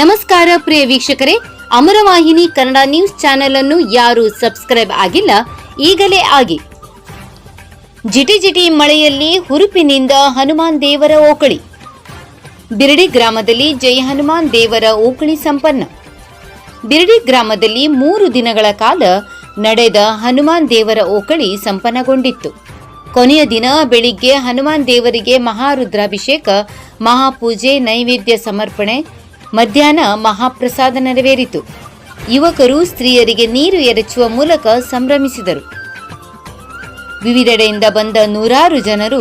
ನಮಸ್ಕಾರ ಪ್ರಿಯ ವೀಕ್ಷಕರೇ ಅಮರವಾಹಿನಿ Kannada news channel ಅನ್ನು ಯಾರು ಸಬ್ಸ್ಕ್ರೈಬ್ ಆಗಿಲ್ಲ, ಈಗಲೇ ಆಗಿ. ಜಿಟಿ ಜಿಟಿ ಮಳೆಯಲ್ಲಿ ಹುರುಪಿನಿಂದ ಹನುಮಾನ್ ದೇವರ ಓಕಳಿ. ಬಿರಡಿ ಗ್ರಾಮದಲ್ಲಿ ಜೈ ಹನುಮಾನ್ ದೇವರ ಓಕಳಿ ಸಂಪನ್ನ. ಬಿರಡಿ ಗ್ರಾಮದಲ್ಲಿ ಮೂರು ದಿನಗಳ ಕಾಲ ನಡೆದ ಹನುಮಾನ್ ದೇವರ ಓಕಳಿ ಸಂಪನ್ನಗೊಂಡಿತ್ತು. ಕೊನೆಯ ದಿನ ಬೆಳಿಗ್ಗೆ ಹನುಮಾನ್ ದೇವರಿಗೆ ಮಹಾರುದ್ರಾಭಿಷೇಕ, ಮಹಾಪೂಜೆ, ನೈವೇದ್ಯ ಸಮರ್ಪಣೆ ಮಧ್ಯಾಹ್ನ ಮಹಾಪ್ರಸಾದ ನೆರವೇರಿತು. ಯುವಕರು ಸ್ತ್ರೀಯರಿಗೆ ನೀರು ಎರಚುವ ಮೂಲಕ ಸಂಭ್ರಮಿಸಿದರು. ವಿವಿಧೆಡೆಯಿಂದ ಬಂದ ನೂರಾರು ಜನರು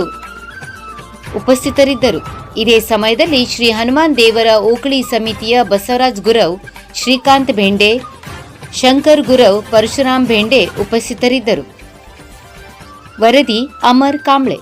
ಉಪಸ್ಥಿತರಿದ್ದರು. ಇದೇ ಸಮಯದಲ್ಲಿ ಶ್ರೀ ಹನುಮಾನ್ ದೇವರ ಓಕಳಿ ಸಮಿತಿಯ ಬಸವರಾಜ್ ಗುರವ್, ಶ್ರೀಕಾಂತ್ ಭೆಂಡೆ, ಶಂಕರ್ ಗುರವ್, ಪರಶುರಾಮ್ ಭೆಂಡೆ ಉಪಸ್ಥಿತರಿದ್ದರು. ವರದಿ ಅಮರ್ ಕಾಂಬ್ಳೆ